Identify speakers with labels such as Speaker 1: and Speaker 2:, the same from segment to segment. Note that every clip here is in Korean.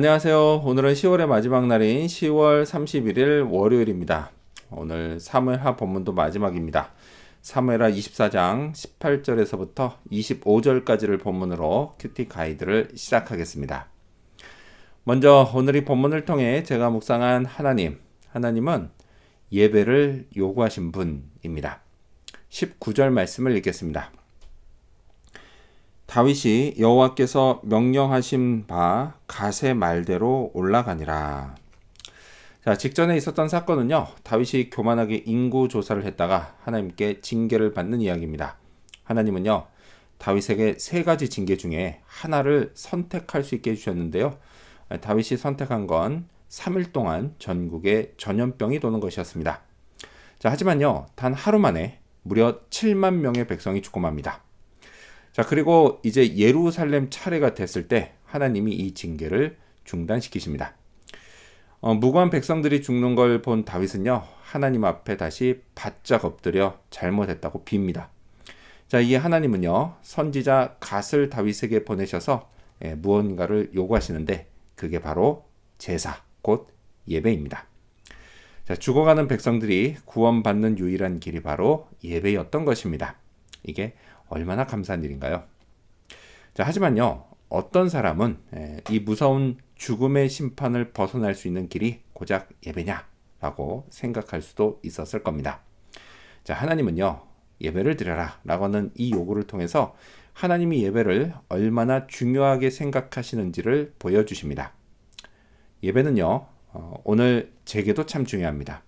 Speaker 1: 안녕하세요. 오늘은 10월의 마지막 날인 10월 31일 월요일입니다. 오늘 사무엘하 본문도 마지막입니다. 사무엘하 24장 18절에서부터 25절까지를 본문으로 큐티 가이드를 시작하겠습니다. 먼저 오늘 이 본문을 통해 제가 묵상한 하나님, 하나님은 예배를 요구하신 분입니다. 19절 말씀을 읽겠습니다. 다윗이 여호와께서 명령하신 바 가세 말대로 올라가니라. 자, 직전에 있었던 사건은요. 다윗이 교만하게 인구 조사를 했다가 하나님께 징계를 받는 이야기입니다. 하나님은요. 다윗에게 세 가지 징계 중에 하나를 선택할 수 있게 해 주셨는데요. 다윗이 선택한 건 3일 동안 전국에 전염병이 도는 것이었습니다. 자, 하지만요. 단 하루 만에 무려 7만 명의 백성이 죽고 맙니다. 자, 그리고 이제 예루살렘 차례가 됐을 때 하나님이 이 징계를 중단시키십니다. 어, 무고한 백성들이 죽는 걸 본 다윗은요, 하나님 앞에 다시 바짝 엎드려 잘못했다고 빕니다. 자, 이에 하나님은요, 선지자 갓을 다윗에게 보내셔서 예, 무언가를 요구하시는데, 그게 바로 제사, 곧 예배입니다. 자, 죽어가는 백성들이 구원받는 유일한 길이 바로 예배였던 것입니다. 이게 얼마나 감사한 일인가요? 자, 하지만요, 어떤 사람은 이 무서운 죽음의 심판을 벗어날 수 있는 길이 고작 예배냐라고 생각할 수도 있었을 겁니다. 자, 하나님은요, 예배를 드려라 라고 하는 이 요구를 통해서 하나님이 예배를 얼마나 중요하게 생각하시는지를 보여주십니다. 예배는요, 어, 오늘 제게도 참 중요합니다.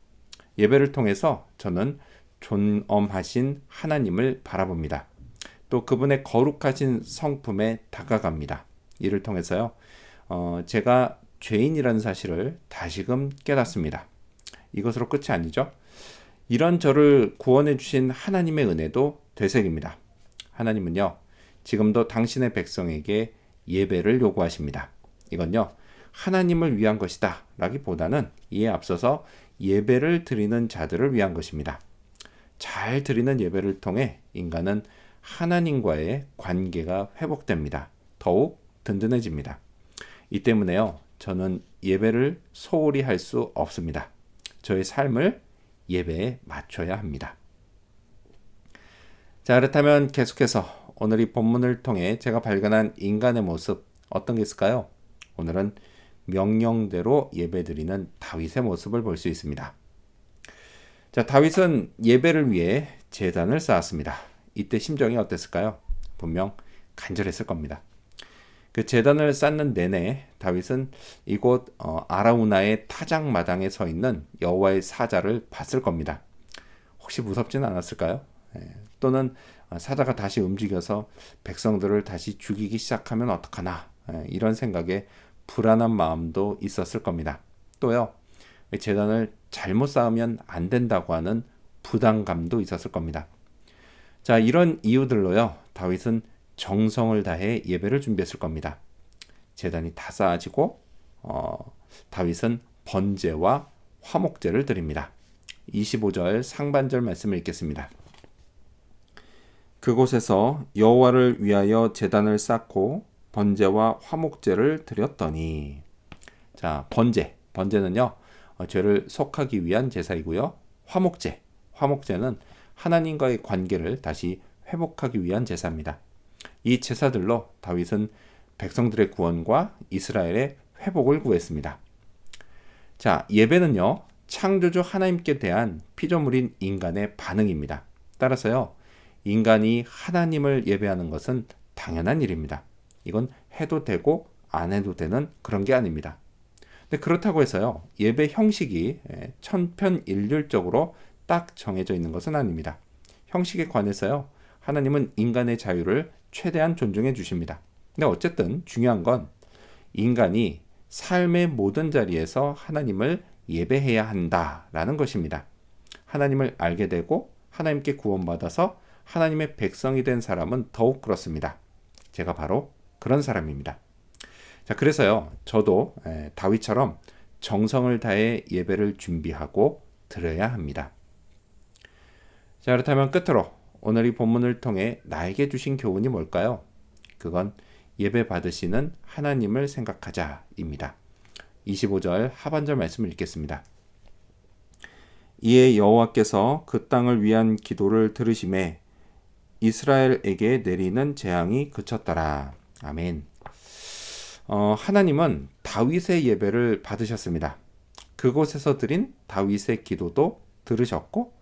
Speaker 1: 예배를 통해서 저는 존엄하신 하나님을 바라봅니다. 또 그분의 거룩하신 성품에 다가갑니다. 이를 통해서요, 어, 제가 죄인이라는 사실을 다시금 깨닫습니다. 이것으로 끝이 아니죠. 이런 저를 구원해 주신 하나님의 은혜도 되새깁니다. 하나님은요, 지금도 당신의 백성에게 예배를 요구하십니다. 이건요, 하나님을 위한 것이다. 라기보다는 이에 앞서서 예배를 드리는 자들을 위한 것입니다. 잘 드리는 예배를 통해 인간은 하나님과의 관계가 회복됩니다. 더욱 든든해집니다. 이 때문에요. 저는 예배를 소홀히 할 수 없습니다. 저의 삶을 예배에 맞춰야 합니다. 자, 그렇다면 계속해서 오늘 이 본문을 통해 제가 발견한 인간의 모습 어떤 게 있을까요? 오늘은 명령대로 예배드리는 다윗의 모습을 볼 수 있습니다. 자, 다윗은 예배를 위해 재단을 쌓았습니다. 이때 심정이 어땠을까요? 분명 간절했을 겁니다. 그 재단을 쌓는 내내 다윗은 이곳 어, 아라우나의 타작 마당에 서 있는 여호와의 사자를 봤을 겁니다. 혹시 무섭지는 않았을까요? 예, 또는 사자가 다시 움직여서 백성들을 다시 죽이기 시작하면 어떡하나 예, 이런 생각에 불안한 마음도 있었을 겁니다. 또요 재단을 잘못 쌓으면 안 된다고 하는 부담감도 있었을 겁니다. 자, 이런 이유들로요. 다윗은 정성을 다해 예배를 준비했을 겁니다. 재단이 다 쌓아지고 어, 다윗은 번제와 화목제를 드립니다. 25절 상반절 말씀을 읽겠습니다. 그곳에서 여호와를 위하여 제단을 쌓고 번제와 화목제를 드렸더니 자 번제 번제는요 어, 죄를 속하기 위한 제사이고요 화목제 화목제는 하나님과의 관계를 다시 회복하기 위한 제사입니다. 이 제사들로 다윗은 백성들의 구원과 이스라엘의 회복을 구했습니다. 자, 예배는요, 창조주 하나님께 대한 피조물인 인간의 반응입니다. 따라서요, 인간이 하나님을 예배하는 것은 당연한 일입니다. 이건 해도 되고 안 해도 되는 그런 게 아닙니다. 근데 그렇다고 해서요, 예배 형식이 천편일률적으로 딱 정해져 있는 것은 아닙니다. 형식에 관해서요. 하나님은 인간의 자유를 최대한 존중해 주십니다. 근데 어쨌든 중요한 건 인간이 삶의 모든 자리에서 하나님을 예배해야 한다라는 것입니다. 하나님을 알게 되고 하나님께 구원받아서 하나님의 백성이 된 사람은 더욱 그렇습니다. 제가 바로 그런 사람입니다. 자, 그래서요, 저도 다윗처럼 정성을 다해 예배를 준비하고 드려야 합니다. 자, 그렇다면 끝으로 오늘 이 본문을 통해 나에게 주신 교훈이 뭘까요? 그건 예배 받으시는 하나님을 생각하자입니다. 25절 하반절 말씀을 읽겠습니다. 이에 여호와께서 그 땅을 위한 기도를 들으심에 이스라엘에게 내리는 재앙이 그쳤더라. 아멘. 어, 하나님은 다윗의 예배를 받으셨습니다. 그곳에서 드린 다윗의 기도도 들으셨고,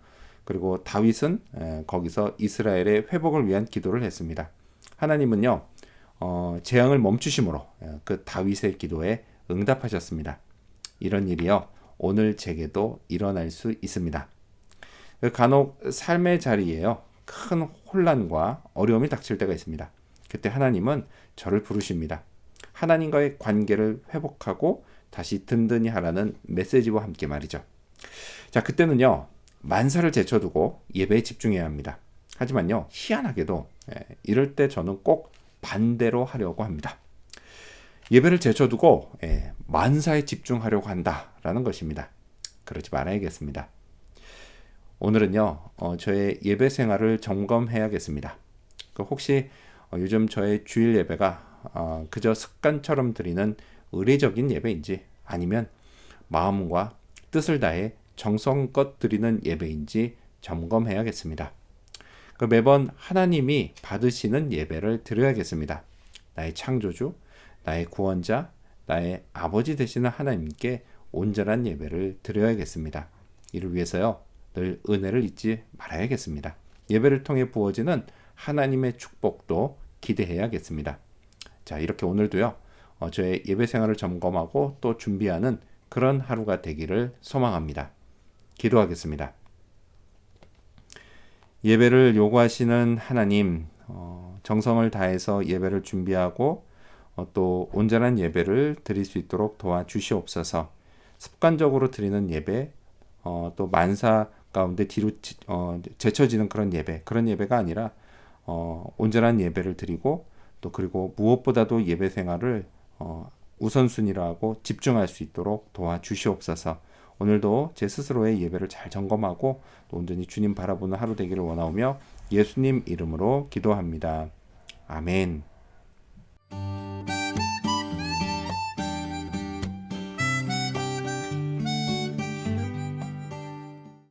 Speaker 1: 그리고 다윗은 에, 거기서 이스라엘의 회복을 위한 기도를 했습니다. 하나님은요, 어, 재앙을 멈추심으로 에, 그 다윗의 기도에 응답하셨습니다. 이런 일이요, 오늘 제게도 일어날 수 있습니다. 그 간혹 삶의 자리에요, 큰 혼란과 어려움이 닥칠 때가 있습니다. 그때 하나님은 저를 부르십니다. 하나님과의 관계를 회복하고 다시 든든히 하라는 메시지와 함께 말이죠. 자, 그때는요, 만사를 제쳐두고 예배에 집중해야 합니다. 하지만요, 희한하게도 예, 이럴 때 저는 꼭 반대로 하려고 합니다. 예배를 제쳐두고 예, 만사에 집중하려고 한다라는 것입니다. 그러지 말아야겠습니다. 오늘은요, 어, 저의 예배 생활을 점검해야겠습니다. 그 혹시 어, 요즘 저의 주일 예배가 어, 그저 습관처럼 드리는 의례적인 예배인지 아니면 마음과 뜻을 다해 정성껏 드리는 예배인지 점검해야겠습니다. 그 매번 하나님이 받으시는 예배를 드려야겠습니다. 나의 창조주, 나의 구원자, 나의 아버지 되시는 하나님께 온전한 예배를 드려야겠습니다. 이를 위해서요, 늘 은혜를 잊지 말아야겠습니다. 예배를 통해 부어지는 하나님의 축복도 기대해야겠습니다. 자, 이렇게 오늘도요, 어, 저의 예배 생활을 점검하고 또 준비하는 그런 하루가 되기를 소망합니다. 기도하겠습니다. 예배를 요구하시는 하나님, 어, 정성을 다해서 예배를 준비하고 어, 또 온전한 예배를 드릴 수 있도록 도와주시옵소서. 습관적으로 드리는 예배, 어, 또 만사 가운데 뒤로 어, 제쳐지는 그런 예배, 그런 예배가 아니라 어, 온전한 예배를 드리고 또 그리고 무엇보다도 예배 생활을 어, 우선순위라고 집중할 수 있도록 도와주시옵소서. 오늘도 제 스스로의 예배를 잘 점검하고 또 온전히 주님 바라보는 하루 되기를 원하오며 예수님 이름으로 기도합니다. 아멘.